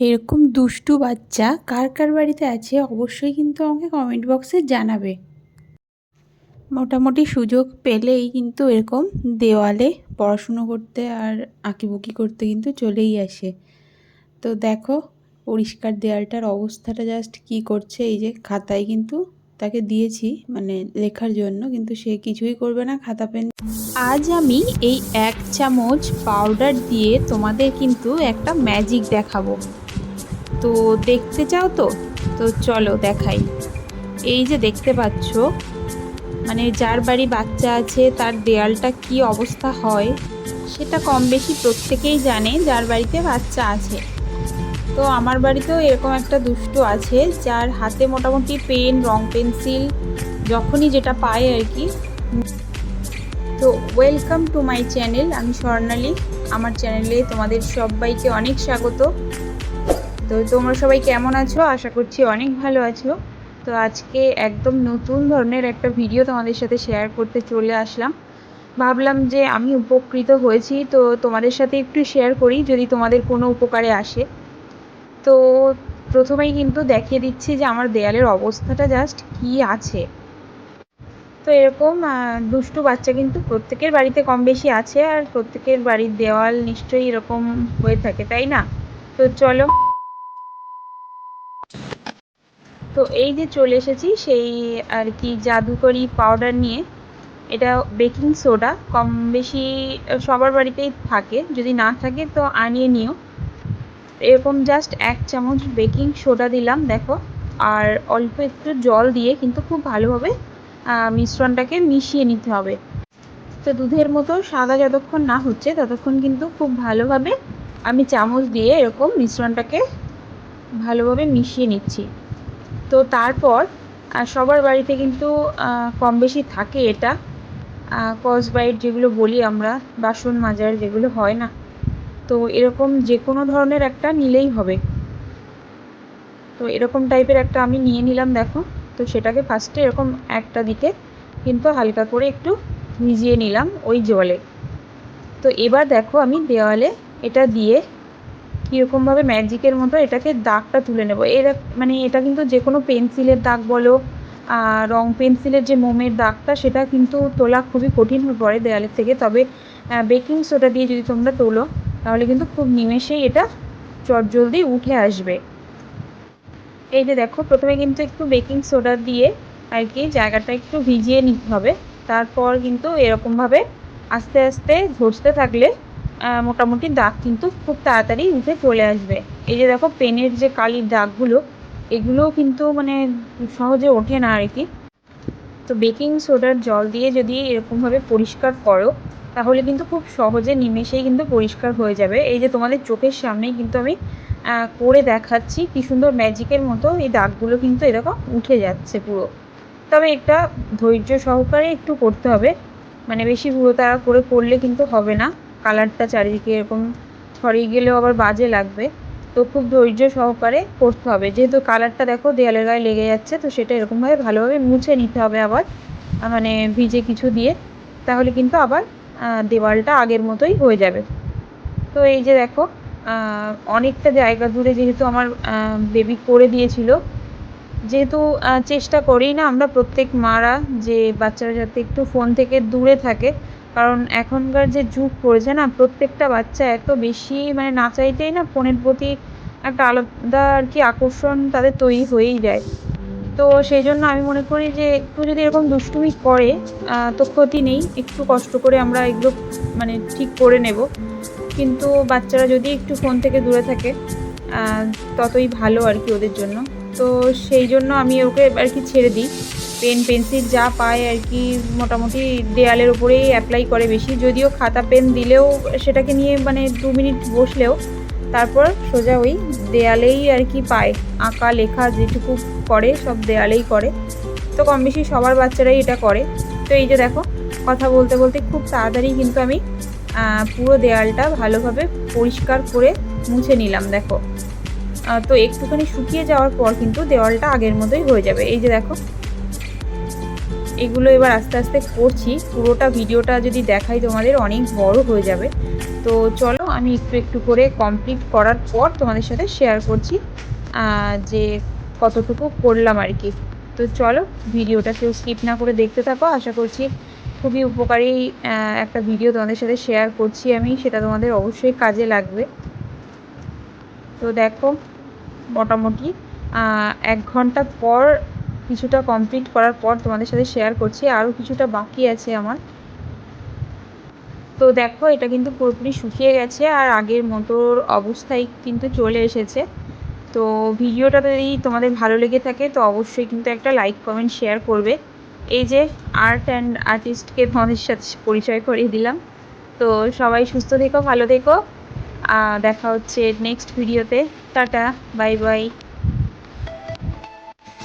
এরকম দুষ্টু বাচ্চা কার কার বাড়িতে আছে অবশ্যই কিন্তু আমাকে কমেন্ট বক্সে জানাবে। মোটামুটি সুযোগ পেলেই কিন্তু এরকম দেওয়ালে পড়াশুনো করতে আর আঁকিবুকি করতে কিন্তু চলেই আসে। তো দেখো পরিষ্কার দেয়ালটার অবস্থাটা জাস্ট কি করছে, এই যে খাতায় কিন্তু তাকে দিয়েছি মানে লেখার জন্য, কিন্তু সে কিছুই করবে না খাতা পেন। আজ আমি এই এক চামচ পাউডার দিয়ে তোমাদের কিন্তু একটা ম্যাজিক দেখাবো। তো দেখতে চাও তো? তো চলো দেখাই। এই যে দেখতে পাচ্ছ মানে যার বাড়ি বাচ্চা আছে, তার দেয়ালটা কি অবস্থা হয়, সেটা কম বেশি প্রত্যেকেই জানে, যার বাড়িতে বাচ্চা আছে। তো আমার বাড়িতেও এরকম একটা দুষ্টু আছে, যার হাতে মোটামুটি পেন, রং পেন্সিল, যখনই যেটা পায় আর কি। তো ওয়েলকাম টু মাই চ্যানেল, আমি স্বর্ণালী। আমার চ্যানেলে তোমাদের সবাইকে অনেক স্বাগত। তো তোমরা সবাই কেমন আছো? আশা করছি অনেক ভালো আছো। তো আজকে একদম নতুন ধরনের একটা ভিডিও তোমাদের সাথে শেয়ার করতে চলে আসলাম। ভাবলাম যে আমি উপকৃত হয়েছি, তো তোমাদের সাথে একটু শেয়ার করি যদি তোমাদের কোনো উপকারে আসে। তো প্রথমেই কিন্তু দেখিয়ে দিচ্ছি যে আমার দেয়ালের অবস্থাটা জাস্ট কি আছে। তো এরকম দুষ্টু বাচ্চা কিন্তু প্রত্যেকের বাড়িতে কম বেশি আছে, আর প্রত্যেকের বাড়ির দেওয়াল নিশ্চয়ই এরকম হয়ে থাকে, তাই না? তো চলো তো এই যে চলে এসেছি, সেই আর কি জাদুকরি পাউডার নিয়ে। এটা বেকিং সোডা কম বেশি সবার বাড়িতেই থাকে। যদি না থাকে তো আনিয়ে নিও। এরকম জাস্ট এক চামচ বেকিং সোডা দিলাম, দেখো। আর অল্প একটু জল দিয়ে কিন্তু খুব ভালোভাবে মিশ্রণটাকে মিশিয়ে নিতে হবে। তো দুধের মতো সাদা যতক্ষণ না হচ্ছে, ততক্ষণ কিন্তু খুব ভালোভাবে আমি চামচ দিয়ে এরকম মিশ্রণটাকে ভালোভাবে মিশিয়ে নিচ্ছি। তো তারপর সবার বাড়িতে কিন্তু কম বেশি থাকে এটা। কসবাইট যেগুলো বলি আমরা, বাসন মাজার যেগুলো হয় না। তো এরকম যে কোনো ধরনের একটা নিলেই হবে। তো এরকম টাইপের একটা আমি নিয়ে নিলাম, দেখো। তো সেটাকে ফার্স্টে এরকম একটা দিকে কিন্তু হালকা করে একটু ভিজিয়ে নিলাম ওই জলে। তো এবার দেখো আমি দেওয়ালে এটা দিয়ে কীরকমভাবে ম্যাজিকের মতো এটাকে দাগটা তুলে নেব। এর মানে এটা কিন্তু যে কোনো পেন্সিলের দাগ বলো রং পেন্সিলের যে মোমের দাগটা, সেটা কিন্তু তোলা খুবই কঠিন হয়ে পড়ে দেয়ালের থেকে। তবে বেকিং সোডা দিয়ে যদি তোমরা তোলো, তাহলে কিন্তু খুব নিমেষেই এটা চটজলদি উঠে আসবে। এই যে দেখো, প্রথমে কিন্তু একটু বেকিং সোডা দিয়ে আর কি জায়গাটা একটু ভিজিয়ে নিতে হবে। তারপর কিন্তু এরকমভাবে আস্তে আস্তে ঘষতে থাকলে মোটামুটি দাগ কিন্তু খুব তাড়াতাড়ি উঠে চলে আসবে। এই যে দেখো, পেনের যে কালির দাগগুলো, এগুলোও কিন্তু মানে সহজে ওঠে না আর কি। তো বেকিং সোডার জল দিয়ে যদি এরকমভাবে পরিষ্কার করো, তাহলে কিন্তু খুব সহজে নিমেষেই কিন্তু পরিষ্কার হয়ে যাবে। এই যে তোমাদের চোখের সামনেই কিন্তু আমি করে দেখাচ্ছি, কী সুন্দর ম্যাজিকের মতো এই দাগগুলো কিন্তু এরকম উঠে যাচ্ছে পুরো। তবে এটা ধৈর্য সহকারে একটু করতে হবে। মানে বেশি পুরো তারা করে করলে কিন্তু হবে না। কালারটা চারিদিকে এরকম ছড়িয়ে গেলেও আবার বাজে লাগবে। তো খুব ধৈর্য সহকারে করতে হবে। যেহেতু কালারটা দেখো দেয়ালের গায়ে লেগে যাচ্ছে, তো সেটা এরকমভাবে ভালোভাবে মুছে নিতে হবে আবার মানে ভিজে কিছু দিয়ে। তাহলে কিন্তু আবার দেওয়ালটা আগের মতোই হয়ে যাবে। তো এই যে দেখো অনেকটা জায়গা জুড়ে যেহেতু আমার বেবি করে দিয়েছিল, যেহেতু চেষ্টা করি না আমরা প্রত্যেক মারা যে বাচ্চারা যাতে একটু ফোন থেকে দূরে থাকে কারণ এখনকার যে যুগ পড়েছে না, প্রত্যেকটা বাচ্চা এত বেশি মানে না চাইতেই না ফোনের প্রতি একটা আলাদা আর কি আকর্ষণ তাদের তৈরি হয়েই যায়। তো সেই জন্য আমি মনে করি যে, একটু যদি এরকম দুষ্টুমি করে তো ক্ষতি নেই। একটু কষ্ট করে আমরা এগুলো মানে ঠিক করে নেব। কিন্তু বাচ্চারা যদি একটু ফোন থেকে দূরে থাকে ততই ভালো আর কি ওদের জন্য। তো সেই জন্য আমি ওকে আর কি ছেড়ে দিই। পেন, পেন্সিল যা পায় আর কি মোটামুটি দেয়ালের ওপরেই অ্যাপ্লাই করে বেশি। যদিও খাতা, পেন দিলেও সেটাকে নিয়ে মানে দু মিনিট বসলেও তারপর সোজা ওই দেয়ালেই আর কি পায়। আঁকা, লেখা যেটুকু করে সব দেয়ালেই করে। তো কম বেশি সবার বাচ্চারাই এটা করে। তো এই যে দেখো, কথা বলতে বলতে খুব তাড়াতাড়ি কিন্তু আমি পুরো দেয়ালটা ভালোভাবে পরিষ্কার করে মুছে নিলাম, দেখো। তো একটুখানি শুকিয়ে যাওয়ার পর কিন্তু দেওয়ালটা আগের মতোই হয়ে যাবে। এই যে দেখো এগুলো এবার আস্তে আস্তে করছি। পুরোটা ভিডিওটা যদি দেখাই তোমাদের, অনেক বড় হয়ে যাবে। তো চলো, আমি একটু একটু করে কমপ্লিট করার পর তোমাদের সাথে শেয়ার করছি যে কতটুকু করলাম আর কি। তো চলো, ভিডিওটা কেউ স্কিপ না করে দেখতে থাকো। আশা করছি খুবই উপকারী একটা ভিডিও তোমাদের সাথে শেয়ার করছি আমি। সেটা তোমাদের অবশ্যই কাজে লাগবে। তো দেখো, মোটামুটি এক ঘণ্টা পর কিছুটা কমপ্লিট করার পর তোমাদের সাথে শেয়ার করছি। আরও কিছুটা বাকি আছে আমার। তো দেখো, এটা কিন্তু পুরোপুরি শুকিয়ে গেছে আর আগের মতোর অবস্থায় কিন্তু চলে এসেছে। তো ভিডিওটা যদি তোমাদের ভালো লেগে থাকে, তো অবশ্যই কিন্তু একটা লাইক কমেন্ট শেয়ার করবে। এই যে আর্ট অ্যান্ড আর্টিস্টকে তোমাদের সাথে পরিচয় করিয়ে দিলাম। তো সবাই সুস্থ থেকো, ভালো থেকো। দেখা হচ্ছে নেক্সট ভিডিওতে টাটা বাই বাই